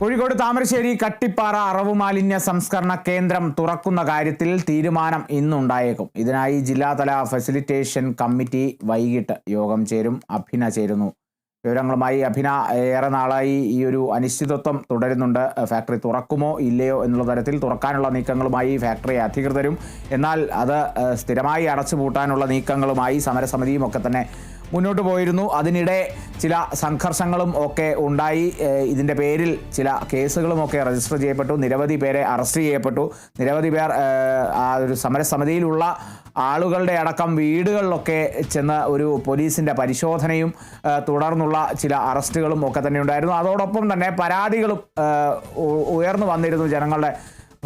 കോഴിക്കോട് താമരശ്ശേരി കട്ടിപ്പാറ അറവ് മാലിന്യ സംസ്കരണ കേന്ദ്രം തുറക്കുന്ന കാര്യത്തിൽ തീരുമാനം ഇന്നുണ്ടായേക്കും. ഇതിനായി ജില്ലാതല ഫെസിലിറ്റേഷൻ കമ്മിറ്റി വൈകിട്ട് യോഗം ചേരും അഭിന ചേരുന്നു. വിവരങ്ങളുമായി അഭിന ഏറെ നാളായി ഈ ഒരു അനിശ്ചിതത്വം തുടരുന്നുണ്ട്. ഫാക്ടറി തുറക്കുമോ ഇല്ലയോ എന്നുള്ള തരത്തിൽ തുറക്കാനുള്ള നീക്കങ്ങളുമായി ഫാക്ടറി അധികൃതരും. എന്നാൽ അത് സ്ഥിരമായി അടച്ചുപൂട്ടാനുള്ള നീക്കങ്ങളുമായി സമരസമിതിയും ഒക്കെ തന്നെ മുന്നോട്ട് പോയിരുന്നു. അതിനിടെ ചില സംഘർഷങ്ങളും ഒക്കെ ഉണ്ടായി. ഇതിന്റെ പേരിൽ ചില കേസുകളും ഒക്കെ രജിസ്റ്റർ ചെയ്യപ്പെട്ടു. നിരവധി പേരെ അറസ്റ്റ് ചെയ്യപ്പെട്ടു. നിരവധി പേർ ആ ഒരു സമരസമിതിയിലുള്ള ആളുകളുടെ അടക്കം വീടുകളിലൊക്കെ ചെന്ന് ഒരു പോലീസിന്റെ പരിശോധനയും തുടർന്നുള്ള ചില അറസ്റ്റുകളും ഒക്കെ തന്നെ ഉണ്ടായിരുന്നു. അതോടൊപ്പം തന്നെ പരാതികളും ഉയർന്നു വന്നിരുന്നു ജനങ്ങളുടെ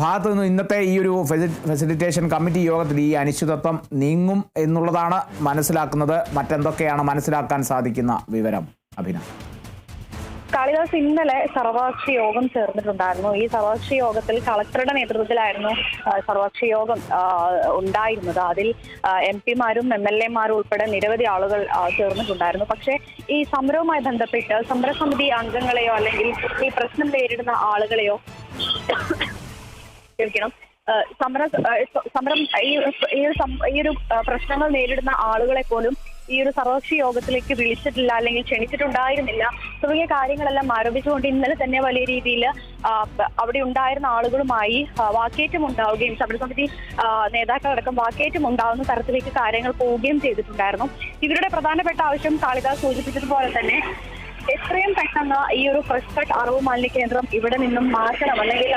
ഭാഗത്തു നിന്ന് ഇന്നത്തെ ഈ ഒരു ഫെസി- ഫെസിലിറ്റേഷൻ കമ്മിറ്റി യോഗത്തിൽ ഈ അനിശ്ചിതത്വം നീങ്ങും എന്നുള്ളതാണ് മനസ്സിലാക്കുന്നത്. മറ്റെന്തൊക്കെയാണ് മനസ്സിലാക്കാൻ സാധിക്കുന്ന വിവരം? അഭിന. കാളിദാസ് ഇന്നലെ സർവകക്ഷി യോഗം ചേർന്നിട്ടുണ്ടായിരുന്നു. ഈ സർവകക്ഷി യോഗത്തിൽ കളക്ടറുടെ നേതൃത്വത്തിലായിരുന്നു സർവകക്ഷി യോഗം ഉണ്ടായിരുന്നത്. അതിൽ എം പിമാരും എം എൽ എമാരും ഉൾപ്പെടെ നിരവധി ആളുകൾ ചേർന്നിട്ടുണ്ടായിരുന്നു. പക്ഷേ ഈ സമരവുമായി ബന്ധപ്പെട്ട് സമരസമിതി അംഗങ്ങളെയോ അല്ലെങ്കിൽ ഈ പ്രശ്നം നേരിടുന്ന ആളുകളെയോ ക്ഷമിക്കണം സമര സമരം ഈ ഈ ഒരു പ്രശ്നങ്ങൾ നേരിടുന്ന ആളുകളെ പോലും ഈ ഒരു സർവകക്ഷി യോഗത്തിലേക്ക് വിളിച്ചിട്ടില്ല അല്ലെങ്കിൽ ക്ഷണിച്ചിട്ടുണ്ടായിരുന്നില്ല. തുടങ്ങിയ കാര്യങ്ങളെല്ലാം ആരോപിച്ചുകൊണ്ട് ഇന്നലെ തന്നെ വലിയ രീതിയിൽ അവിടെ ഉണ്ടായിരുന്ന ആളുകളുമായി വാക്കേറ്റം ഉണ്ടാവുകയും സമരസമിതി നേതാക്കളടക്കം വാക്കേറ്റം ഉണ്ടാവുന്ന തരത്തിലേക്ക് കാര്യങ്ങൾ പോവുകയും ചെയ്തിട്ടുണ്ടായിരുന്നു. ഇവരുടെ പ്രധാനപ്പെട്ട ആവശ്യം കാളിദാസ് സൂചിപ്പിച്ചതുപോലെ തന്നെ എത്രയും പെട്ടെന്ന് ഈ ഒരു ഫ്രഷ് കട്ട് അറിവ് മാലിന്യ കേന്ദ്രം ഇവിടെ നിന്നും മാറ്റണം. അല്ലെങ്കിൽ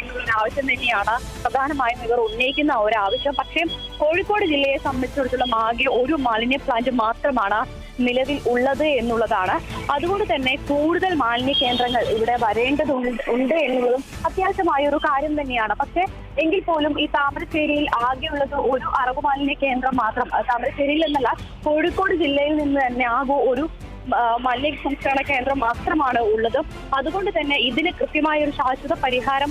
എന്നുള്ള ആവശ്യം തന്നെയാണ് പ്രധാനമായും ഇവർ ഉന്നയിക്കുന്ന ഒരു ആവശ്യം. പക്ഷേ കോഴിക്കോട് ജില്ലയെ സംബന്ധിച്ചിടത്തോളം ആകെ ഒരു മാലിന്യ പ്ലാന്റ് മാത്രമാണ് നിലവിൽ ഉള്ളത് എന്നുള്ളതാണ്. അതുകൊണ്ട് തന്നെ കൂടുതൽ മാലിന്യ കേന്ദ്രങ്ങൾ ഇവിടെ വരേണ്ടതുണ്ട് ഉണ്ട് എന്നുള്ളതും അത്യാവശ്യമായ ഒരു കാര്യം തന്നെയാണ്. പക്ഷേ എങ്കിൽ പോലും ഈ താമരശ്ശേരിയിൽ ആകെയുള്ളത് ഒരു അറവ് മാലിന്യ കേന്ദ്രം മാത്രം. താമരശ്ശേരിയിൽ എന്നല്ല കോഴിക്കോട് ജില്ലയിൽ നിന്ന് തന്നെ ആകെ ഒരു മാലിന്യ സംസ്കരണ കേന്ദ്രം മാത്രമാണ് ഉള്ളത്. അതുകൊണ്ട് തന്നെ ഇതിന് കൃത്യമായ ഒരു ശാശ്വത പരിഹാരം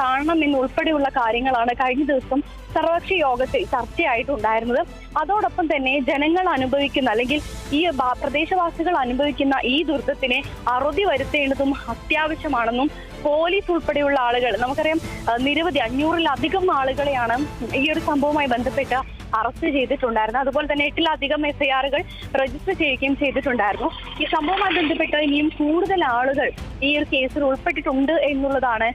കാണണം എന്നുൾപ്പെടെയുള്ള കാര്യങ്ങളാണ് കഴിഞ്ഞ ദിവസം സർവകക്ഷി യോഗത്തിൽ ചർച്ചയായിട്ടുണ്ടായിരുന്നത്. അതോടൊപ്പം തന്നെ ജനങ്ങൾ അനുഭവിക്കുന്ന അല്ലെങ്കിൽ ഈ പ്രദേശവാസികൾ അനുഭവിക്കുന്ന ഈ ദുരിതത്തിനെ അറുതി വരുത്തേണ്ടതും അത്യാവശ്യമാണെന്നും പോലീസ് ഉൾപ്പെടെയുള്ള ആളുകൾ നമുക്കറിയാം നിരവധി അഞ്ഞൂറിലധികം ആളുകളെയാണ് ഈ ഒരു സംഭവവുമായി ബന്ധപ്പെട്ട് അറസ്റ്റ് ചെയ്തിട്ടുണ്ടായിരുന്നു. അതുപോലെ തന്നെ എട്ടിലധികം എഫ് ഐ ആറുകൾ രജിസ്റ്റർ ചെയ്യുകയും ചെയ്തിട്ടുണ്ടായിരുന്നു. ഈ സംഭവവുമായി ബന്ധപ്പെട്ട് ഇനിയും കൂടുതൽ ആളുകൾ ഈ ഒരു കേസിൽ ഉൾപ്പെട്ടിട്ടുണ്ട് എന്നുള്ളതാണ്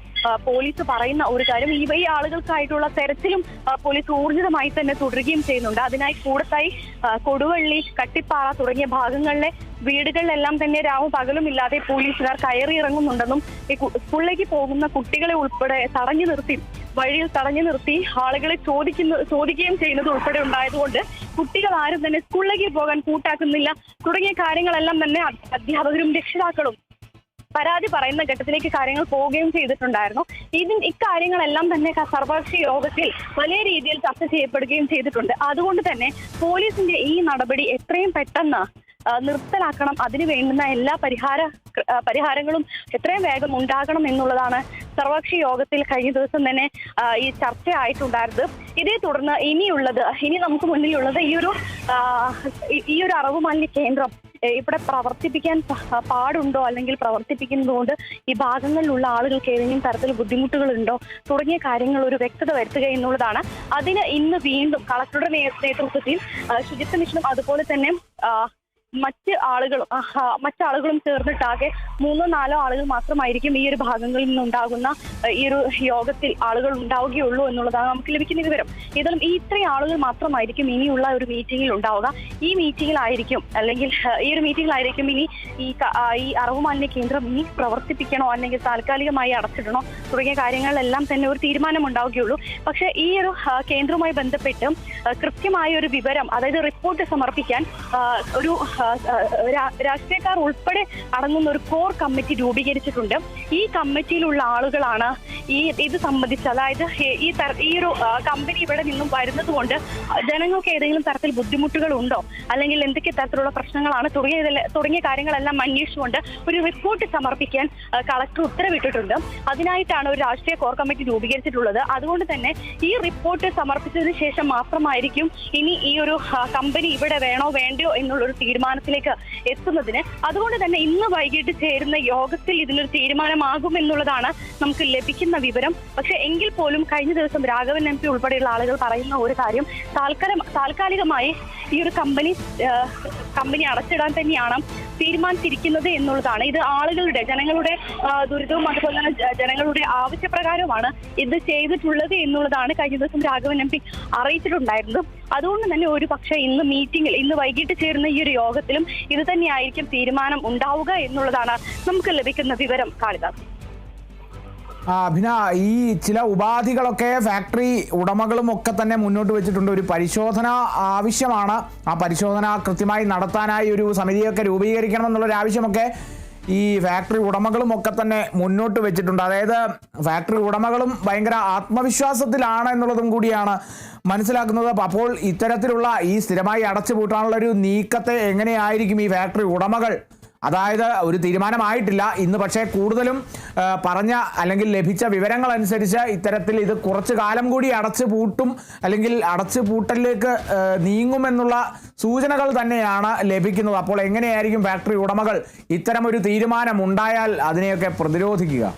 പോലീസ് പറയുന്ന ഒരു കാര്യം. ഈ ഈ ആളുകൾക്കായിട്ടുള്ള തെരച്ചിലും പോലീസ് ഊർജിതമായി തന്നെ തുടരുകയും ചെയ്യുന്നുണ്ട്. അതിനായി കൂടത്തായി കൊടുവള്ളി കട്ടിപ്പാറ തുടങ്ങിയ ഭാഗങ്ങളിലെ വീടുകളിലെല്ലാം തന്നെ രാവും പകലും ഇല്ലാതെ പോലീസുകാർ കയറി ഇറങ്ങുന്നുണ്ടെന്നും സ്കൂളിലേക്ക് പോകുന്ന കുട്ടികളെ ഉൾപ്പെടെ തടഞ്ഞു നിർത്തി വഴിയിൽ തടഞ്ഞു നിർത്തി ആളുകളെ ചോദിക്കുന്ന ചോദിക്കുകയും ചെയ്യുന്നത് ഉൾപ്പെടെ ഉണ്ടായതുകൊണ്ട് കുട്ടികൾ ആരും തന്നെ സ്കൂളിലേക്ക് പോകാൻ കൂട്ടാക്കുന്നില്ല. തുടങ്ങിയ കാര്യങ്ങളെല്ലാം തന്നെ അധ്യാപകരും രക്ഷിതാക്കളും പരാതി പറയുന്ന ഘട്ടത്തിലേക്ക് കാര്യങ്ങൾ പോവുകയും ചെയ്തിട്ടുണ്ടായിരുന്നു. ഇതിൻ ഇക്കാര്യങ്ങളെല്ലാം തന്നെ സർവകക്ഷി യോഗത്തിൽ വലിയ രീതിയിൽ ചർച്ച ചെയ്യപ്പെടുകയും ചെയ്തിട്ടുണ്ട്. അതുകൊണ്ട് തന്നെ പോലീസിന്റെ ഈ നടപടി എത്രയും പെട്ടെന്ന് നിർത്തലാക്കണം. അതിന് വേണ്ടുന്ന എല്ലാ പരിഹാര പരിഹാരങ്ങളും എത്രയും വേഗം ഉണ്ടാകണം എന്നുള്ളതാണ് സർവകക്ഷി യോഗത്തിൽ കഴിഞ്ഞ ദിവസം തന്നെ ഈ ചർച്ചയായിട്ടുണ്ടായിരുന്നത് ഇതേ തുടർന്ന് ഇനിയുള്ളത് ഇനി നമുക്ക് മുന്നിലുള്ളത് ഈ ഒരു ഈ- ഒരു അറവ് മാലിന്യ കേന്ദ്രം ഇവിടെ പ്രവർത്തിപ്പിക്കാൻ പാടുണ്ടോ? അല്ലെങ്കിൽ പ്രവർത്തിപ്പിക്കുന്നതുകൊണ്ട് ഈ ഭാഗങ്ങളിലുള്ള ആളുകൾക്ക് ഏതെങ്കിലും തരത്തിൽ ബുദ്ധിമുട്ടുകളുണ്ടോ? തുടങ്ങിയ കാര്യങ്ങൾ ഒരു വ്യക്തത വരുത്തുക എന്നുള്ളതാണ്. അതിന് ഇന്ന് വീണ്ടും കളക്ടറുടെ നേതൃത്വത്തിൽ ശുചിത്വ മിഷനും അതുപോലെ തന്നെ മറ്റ് ആളുകളും മറ്റാളുകളും ചേർന്നിട്ടാകെ മൂന്നോ നാലോ ആളുകൾ മാത്രമായിരിക്കും ഈ ഒരു ഭാഗങ്ങളിൽ നിന്നുണ്ടാകുന്ന ഈ ഒരു യോഗത്തിൽ ആളുകൾ ഉണ്ടാവുകയുള്ളൂ എന്നുള്ളതാണ് നമുക്ക് ലഭിക്കുന്ന വിവരം. ഏതായാലും ഈ ഇത്രയും ആളുകൾ മാത്രമായിരിക്കും ഇനിയുള്ള ഒരു മീറ്റിംഗിൽ ഉണ്ടാവുക. ഈ മീറ്റിംഗിലായിരിക്കും അല്ലെങ്കിൽ ഈ ഒരു മീറ്റിംഗിലായിരിക്കും ഇനി ഈ ഈ അറവ് മാലിന്യ കേന്ദ്രം ഇനി പ്രവർത്തിപ്പിക്കണോ അല്ലെങ്കിൽ താൽക്കാലികമായി അടച്ചിടണോ തുടങ്ങിയ കാര്യങ്ങളിലെല്ലാം തന്നെ ഒരു തീരുമാനം ഉണ്ടാവുകയുള്ളൂ പക്ഷേ ഈ ഒരു കേന്ദ്രവുമായി ബന്ധപ്പെട്ട് കൃത്യമായ ഒരു വിവരം അതായത് റിപ്പോർട്ട് സമർപ്പിക്കാൻ ഒരു രാഷ്ട്രീയക്കാർ ഉൾപ്പെടെ അടങ്ങുന്ന ഒരു കോർ കമ്മിറ്റി രൂപീകരിച്ചിട്ടുണ്ട്. ഈ കമ്മിറ്റിയിലുള്ള ആളുകളാണ് ഈ ഇത് സംബന്ധിച്ച് അതായത് ഈ- ഈ ഒരു കമ്പനി ഇവിടെ നിന്നും വരുന്നത് കൊണ്ട് ജനങ്ങൾക്ക് ഏതെങ്കിലും തരത്തിൽ ബുദ്ധിമുട്ടുകൾ ഉണ്ടോ അല്ലെങ്കിൽ എന്തൊക്കെ തരത്തിലുള്ള പ്രശ്നങ്ങളാണ്? തുടങ്ങിയ തുടങ്ങിയ കാര്യങ്ങളെല്ലാം അന്വേഷിച്ചുകൊണ്ട് ഒരു റിപ്പോർട്ട് സമർപ്പിക്കാൻ കളക്ടർ ഉത്തരവിട്ടിട്ടുണ്ട്. അതിനായിട്ടാണ് ഒരു രാഷ്ട്രീയ കോർ കമ്മിറ്റി രൂപീകരിച്ചിട്ടുള്ളത്. അതുകൊണ്ട് തന്നെ ഈ റിപ്പോർട്ട് സമർപ്പിച്ചതിന് ശേഷം മാത്രമായിരിക്കും ഇനി ഈ ഒരു കമ്പനി ഇവിടെ വേണോ വേണ്ടയോ എന്നുള്ള ഒരു തീരുമാനത്തിലേക്ക് എത്തുന്നതിന്. അതുകൊണ്ട് തന്നെ ഇന്ന് വൈകിട്ട് ചേരുന്ന യോഗത്തിൽ ഇതിനൊരു തീരുമാനമാകും എന്നുള്ളതാണ് നമുക്ക് ലഭിക്കുന്ന വിവരം. പക്ഷെ എങ്കിൽ പോലും കഴിഞ്ഞ ദിവസം രാഘവൻ എം പി ഉൾപ്പെടെയുള്ള ആളുകൾ പറയുന്ന ഒരു കാര്യം താൽക്കാലം താൽക്കാലികമായി ഈ ഒരു കമ്പനി കമ്പനി അടച്ചിടാൻ തന്നെയാണ് തീരുമാനിച്ചിരിക്കുന്നത് എന്നുള്ളതാണ്. ഇത് ആളുകളുടെ ജനങ്ങളുടെ ദുരിതവും അതുപോലെ തന്നെ ജനങ്ങളുടെ ആവശ്യപ്രകാരമാണ് ഇത് ചെയ്തിട്ടുള്ളത് എന്നുള്ളതാണ് കഴിഞ്ഞ ദിവസം രാഘവൻ എം പി അറിയിച്ചിട്ടുണ്ടായിരുന്നത്. അതുകൊണ്ട് തന്നെ ഒരു പക്ഷേ ഇന്ന് മീറ്റിംഗിൽ ഇന്ന് വൈകിട്ട് ചേരുന്ന ഈ ഒരു യോഗത്തിലും ഇത് തന്നെയായിരിക്കും തീരുമാനം ഉണ്ടാവുക എന്നുള്ളതാണ് നമുക്ക് ലഭിക്കുന്ന വിവരം. കാളിദാസ്. അഭിന ഈ ചില ഉപാധികളൊക്കെ ഫാക്ടറി ഉടമകളും ഒക്കെ തന്നെ മുന്നോട്ട് വെച്ചിട്ടുണ്ട്. ഒരു പരിശോധന ആവശ്യമാണ്. ആ പരിശോധന കൃത്യമായി നടത്താനായി ഒരു സമിതിയൊക്കെ രൂപീകരിക്കണം എന്നുള്ളൊരു ആവശ്യമൊക്കെ ഈ ഫാക്ടറി ഉടമകളും ഒക്കെ തന്നെ മുന്നോട്ട് വെച്ചിട്ടുണ്ട്. അതായത് ഫാക്ടറി ഉടമകളും ഭയങ്കര ആത്മവിശ്വാസത്തിലാണ് എന്നുള്ളതും കൂടിയാണ് മനസ്സിലാക്കുന്നത്. അപ്പോൾ ഇത്തരത്തിലുള്ള ഈ സ്ഥിരമായി അടച്ചുപൂട്ടാനുള്ള ഒരു നീക്കത്തെ എങ്ങനെയായിരിക്കും ഈ ഫാക്ടറി ഉടമകൾ അതായത് ഒരു തീരുമാനമായിട്ടില്ല. ഇന്ന് പക്ഷേ കൂടുതലും പറഞ്ഞ അല്ലെങ്കിൽ ലഭിച്ച വിവരങ്ങൾ അനുസരിച്ച് ഇത്തരത്തിൽ ഇത് കുറച്ചു കാലം കൂടി അടച്ചു പൂട്ടും അല്ലെങ്കിൽ അടച്ചു പൂട്ടലിലേക്ക് നീങ്ങുമെന്നുള്ള സൂചനകൾ തന്നെയാണ് ലഭിക്കുന്നത്. അപ്പോൾ എങ്ങനെയായിരിക്കും ഫാക്ടറി ഉടമകൾ ഇത്തരം ഒരു തീരുമാനം ഉണ്ടായാൽ അതിനെയൊക്കെ പ്രതിരോധിക്കുക?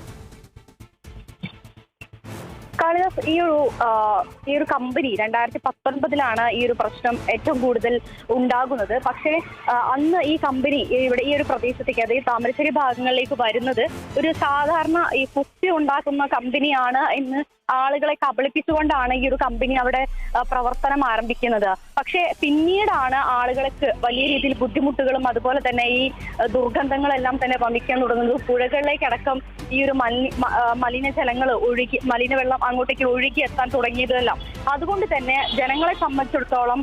കാളിദാസ് ഈ ഒരു ഈ ഒരു കമ്പനി രണ്ടായിരത്തി പത്തൊൻപതിലാണ് ഈ ഒരു പ്രശ്നം ഏറ്റവും കൂടുതൽ ഉണ്ടാകുന്നത്. പക്ഷേ അന്ന് ഈ കമ്പനി ഇവിടെ ഈ ഒരു പ്രദേശത്തേക്ക് അതായത് താമരശ്ശേരി ഭാഗങ്ങളിലേക്ക് വരുന്നത് ഒരു സാധാരണ ഈ കുപ്പി ഉണ്ടാക്കുന്ന കമ്പനിയാണ് എന്ന് ആളുകളെ കബളിപ്പിച്ചുകൊണ്ടാണ് ഈ ഒരു കമ്പനി അവിടെ പ്രവർത്തനം ആരംഭിക്കുന്നത്. പക്ഷേ പിന്നീടാണ് ആളുകൾക്ക് വലിയ രീതിയിൽ ബുദ്ധിമുട്ടുകളും അതുപോലെ തന്നെ ഈ ദുർഗന്ധങ്ങളെല്ലാം തന്നെ വമിക്കാൻ തുടങ്ങുന്നത്. പുഴകളിലേക്കടക്കം ഈ ഒരു മലിന മലിനജലങ്ങൾ ഒഴുകി മലിനവെള്ളം അങ്ങോട്ടേക്ക് ഒഴുകി എത്താൻ തുടങ്ങിയതെല്ലാം. അതുകൊണ്ട് തന്നെ ജനങ്ങളെ സംബന്ധിച്ചിടത്തോളം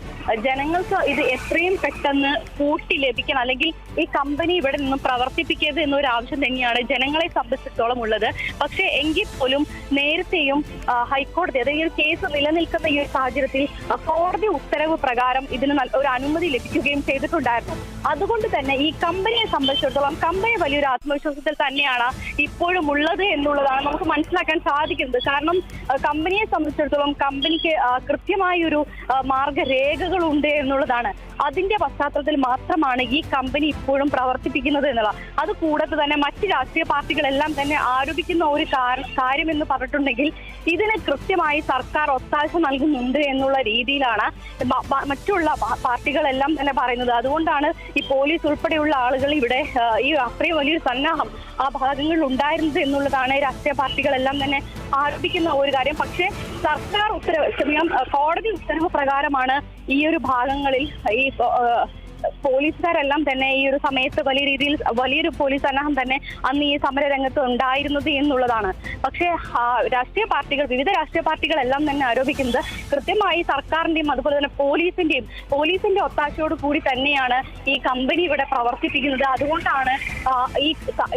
ജനങ്ങൾക്ക് ഇത് എത്രയും പെട്ടെന്ന് കൂട്ടി ലഭിക്കണം. അല്ലെങ്കിൽ ഈ കമ്പനി ഇവിടെ നിന്നും പ്രവർത്തിപ്പിക്കരുത് എന്നൊരു ആവശ്യം തന്നെയാണ് ജനങ്ങളെ സംബന്ധിച്ചിടത്തോളം ഉള്ളത്. പക്ഷേ എങ്കിൽ പോലും നേരത്തെയും ഹൈക്കോടതി അതായത് ഒരു കേസ് നിലനിൽക്കുന്ന ഈ ഒരു സാഹചര്യത്തിൽ കോടതി ഉത്തരവ് പ്രകാരം ഇതിന് ഒരു അനുമതി ലഭിക്കുകയും ചെയ്തിട്ടുണ്ടായിരുന്നു. അതുകൊണ്ട് തന്നെ ഈ കമ്പനിയെ സംബന്ധിച്ചിടത്തോളം കമ്പനി വലിയൊരു ആത്മവിശ്വാസത്തിൽ തന്നെയാണ് ഇപ്പോഴും ഉള്ളത് എന്നുള്ളതാണ് നമുക്ക് മനസ്സിലാക്കാൻ സാധിക്കുന്നത്. കാരണം കമ്പനിയെ സംബന്ധിച്ചിടത്തോളം കമ്പനിക്ക് ആ, കൃത്യമായൊരു ആ, മാർഗരേഖകളുണ്ട് എന്നുള്ളതാണ്. അതിന്റെ പശ്ചാത്തലത്തിൽ മാത്രമാണ് ഈ കമ്പനി ഇപ്പോഴും പ്രവർത്തിപ്പിക്കുന്നത് എന്നുള്ളത്. അത് കൂടാതെ തന്നെ മറ്റ് രാഷ്ട്രീയ പാർട്ടികളെല്ലാം തന്നെ ആരോപിക്കുന്ന ഒരു കാര്യം എന്ന് പറഞ്ഞിട്ടുണ്ടെങ്കിൽ ഇതിന് കൃത്യമായി സർക്കാർ ഒത്താശ നൽകുന്നുണ്ട് എന്നുള്ള രീതിയിലാണ് മറ്റുള്ള പാർട്ടികളെല്ലാം തന്നെ പറയുന്നത്. അതുകൊണ്ടാണ് ഈ പോലീസ് ഉൾപ്പെടെയുള്ള ആളുകൾ ഇവിടെ ഈ അത്രയും വലിയൊരു സന്നാഹം ആ ഭാഗങ്ങളിൽ ഉണ്ടായിരുന്നത് എന്നുള്ളതാണ് രാഷ്ട്രീയ പാർട്ടികളെല്ലാം തന്നെ ആരോപിക്കുന്ന ഒരു കാര്യം. പക്ഷേ സർക്കാർ ഉത്തരവ് ആ, കോടതി ഉത്തരവ് പ്രകാരമാണ് ഈ ഒരു ഭാഗങ്ങളിൽ ഈ പോലീസുകാരെല്ലാം തന്നെ ഈ ഒരു സമയത്ത് വലിയ രീതിയിൽ വലിയൊരു പോലീസ് സന്നാഹം തന്നെ അന്ന് ഈ സമര രംഗത്ത് ഉണ്ടായിരുന്നത് എന്നുള്ളതാണ്. പക്ഷേ രാഷ്ട്രീയ പാർട്ടികൾ വിവിധ രാഷ്ട്രീയ പാർട്ടികളെല്ലാം തന്നെ ആരോപിക്കുന്നത് കൃത്യമായി സർക്കാരിന്റെയും അതുപോലെ തന്നെ പോലീസിന്റെയും പോലീസിന്റെ ഒത്താശയോട് കൂടി തന്നെയാണ് ഈ കമ്പനി ഇവിടെ പ്രവർത്തിപ്പിക്കുന്നത്. അതുകൊണ്ടാണ് ഈ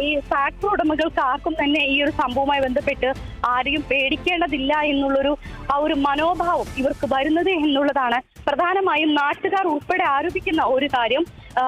ഈ ഫാക്ടറി ഉടമകൾക്ക് ആർക്കും തന്നെ ഈ ഒരു സംഭവവുമായി ബന്ധപ്പെട്ട് ആരെയും പേടിക്കേണ്ടതില്ല എന്നുള്ളൊരു ആ ഒരു മനോഭാവം ഇവർക്ക് വരുന്നത് എന്നുള്ളതാണ്. പ്രധാനമായും നാട്ടുകാർ ഉൾപ്പെടെ ആരോപിക്കുന്ന ഒരു കാര്യം.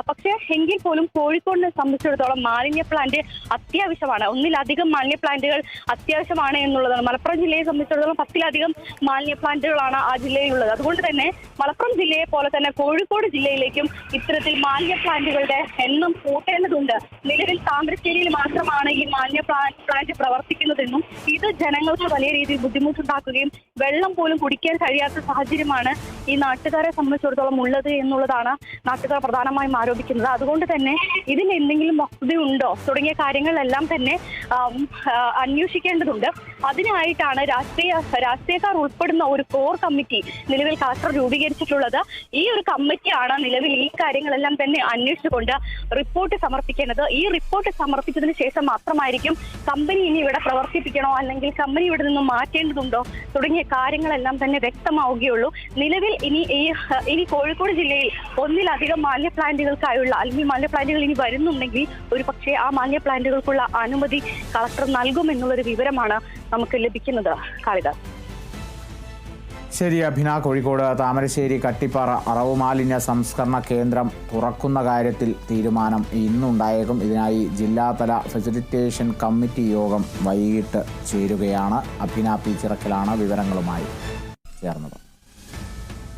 പക്ഷെ എങ്കിൽ പോലും കോഴിക്കോടിനെ സംബന്ധിച്ചിടത്തോളം മാലിന്യ പ്ലാന്റ് അത്യാവശ്യമാണ്. ഒന്നിലധികം മാലിന്യ പ്ലാന്റുകൾ അത്യാവശ്യമാണ് എന്നുള്ളതാണ്. മലപ്പുറം ജില്ലയെ സംബന്ധിച്ചിടത്തോളം പത്തിലധികം മാലിന്യ പ്ലാന്റുകളാണ് ആ ജില്ലയിലുള്ളത്. അതുകൊണ്ട് തന്നെ മലപ്പുറം ജില്ലയെ പോലെ തന്നെ കോഴിക്കോട് ജില്ലയിലേക്കും ഇത്തരത്തിൽ മാലിന്യ പ്ലാന്റുകളുടെ എണ്ണം കൂട്ടേണ്ടതുണ്ട്. നിലവിൽ താമരശ്ശേരിയിൽ മാത്രമാണ് ഈ മാലിന്യ പ്ലാ- പ്ലാന്റ് പ്രവർത്തിക്കുന്നതെന്നും ഇത് ജനങ്ങൾക്ക് വലിയ രീതിയിൽ ബുദ്ധിമുട്ടുണ്ടാക്കുകയും വെള്ളം പോലും കുടിക്കാൻ കഴിയാത്ത സാഹചര്യമാണ് ഈ നാട്ടുകാരെ സംബന്ധിച്ചിടത്തോളം ഉള്ളത് എന്നുള്ളതാണ് നാട്ടുകാർ പ്രധാനമായും ആരോപിക്കുന്നത്. അതുകൊണ്ട് തന്നെ ഇതിൽ എന്തെങ്കിലും വസ്തുതയുണ്ടോ? തുടങ്ങിയ കാര്യങ്ങളെല്ലാം തന്നെ അന്വേഷിക്കേണ്ടതുണ്ട്. അതിനായിട്ടാണ് രാഷ്ട്രീയ രാഷ്ട്രീയക്കാർ ഉൾപ്പെടുന്ന ഒരു കോർ കമ്മിറ്റി നിലവിൽ കാസർ രൂപീകരിച്ചിട്ടുള്ളത്. ഈ ഒരു കമ്മിറ്റിയാണ് നിലവിൽ ഈ കാര്യങ്ങളെല്ലാം തന്നെ അന്വേഷിച്ചുകൊണ്ട് റിപ്പോർട്ട് സമർപ്പിക്കേണ്ടത്. ഈ റിപ്പോർട്ട് സമർപ്പിച്ചതിന് ശേഷം മാത്രമായിരിക്കും കമ്പനി ഇനി ഇവിടെ പ്രവർത്തിപ്പിക്കണോ അല്ലെങ്കിൽ കമ്പനി ഇവിടെ നിന്ന് മാറ്റേണ്ടതുണ്ടോ തുടങ്ങിയ കാര്യങ്ങളെല്ലാം തന്നെ വ്യക്തമാവുകയുള്ളൂ. നിലവിൽ ഇനി ഈ ഇനി കോഴിക്കോട് ജില്ലയിൽ ഒന്നിലധികം മാലിന്യ പ്ലാന്റുകൾക്കായുള്ള അല്ലെങ്കിൽ മാലിന്യ പ്ലാന്റുകൾ ഇനി വരുന്നുണ്ടെങ്കിൽ ഒരു പക്ഷേ ആ മാലിന്യ പ്ലാന്റുകൾക്കുള്ള അനുമതി കളക്ടർ നൽകുമെന്നുള്ളൊരു വിവരമാണ് നമുക്ക് ലഭിക്കുന്നത് കാളിദാസ്. ശരി അഭിന കോഴിക്കോട് താമരശ്ശേരി കട്ടിപ്പാറ അറവ് മാലിന്യ സംസ്കരണ കേന്ദ്രം തുറക്കുന്ന കാര്യത്തിൽ തീരുമാനം ഇന്നുണ്ടായേക്കും. ഇതിനായി ജില്ലാതല ഫെസിലിറ്റേഷൻ കമ്മിറ്റി യോഗം വൈകിട്ട് ചേരുകയാണ്. അഭിന പി ചിറക്കലാണ് വിവരങ്ങളുമായി ചേർന്നത്.